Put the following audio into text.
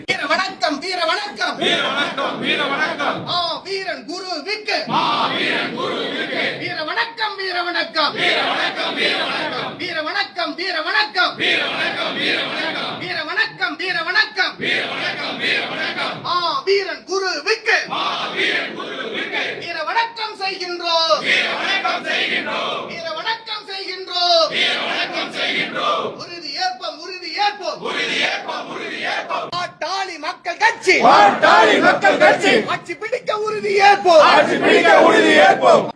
வீர வணக்கம் வீர வணக்கம். வீர வணக்கம் வீர வணக்கம். ஆ வீரன் குரு விக்கு. ஆ வீரன் குரு விக்கு. வீர வணக்கம் வீர வணக்கம். வீர வணக்கம் வீர வணக்கம். வீர வணக்கம் வீர வணக்கம். வீர வணக்கம் வீர வணக்கம் வீர வணக்கம் வீர வணக்கம் வீர வணக்கம் ஆ வீரன் குரு விக்கு ஆ வீரன் குரு விக்கு வீர வணக்கம் செய்கின்றோம் வீர வணக்கம் செய்கின்றோம். வீர வணக்கம் செய்கின்றோம். வீர வணக்கம் செய்கின்றோம். உறுதி ஏற்போம் உறுதி ஏற்போம். உறுதி ஏற்போம் உறுதி ஏற்போம். பாட்டாளி மக்கள் கட்சி. பாட்டாளி மக்கள் கட்சி. ஆட்சி பிடிக்க உறுதி ஏற்போம். ஆட்சி பிடிக்க உறுதி ஏற்போம்.